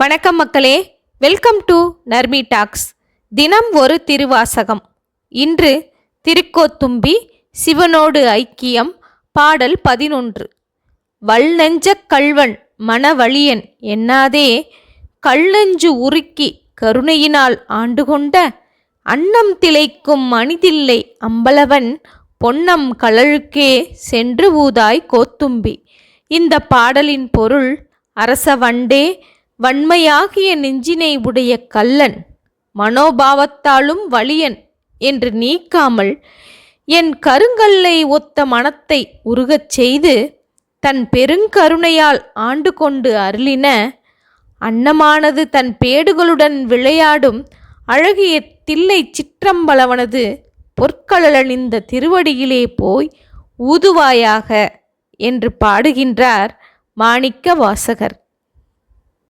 வணக்கம் மக்களே. Welcome to Narmi tax தினம் ஒரு திருவாசகம். இன்று திருக்கோத்தும்பி சிவனோடு ஐக்கியம் பாடல் பதினொன்று. வல்நெஞ்சக் கள்வன் மனவழியன் என்னாதே கல்நெஞ்சு உருக்கி கருணையினால் ஆண்டு கொண்ட அன்னம் திளைக்கும் மணிதில்லை அம்பலவன் பொன்னம் கழலுக்கே சென்று ஊதாய் கோத்தும்பி. இந்த பாடலின் பொருள் அரச வண்டே வன்மையாகிய நெஞ்சினை உடைய கள்ளன் மனோபாவத்தாலும் வலியன் என்று நீக்காமல் என் கருங்கல்லை ஒத்த மனத்தை உருகச் செய்து தன் பெருங்கருணையால் ஆண்டு கொண்டு அருளின அன்னமானது தன் பேடுகளுடன் விளையாடும் அழகிய தில்லை சிற்றம்பலவனது பொற்களலணிந்த திருவடியிலே போய் ஊதுவாயாக என்று பாடுகின்றார் மாணிக்க வாசகர்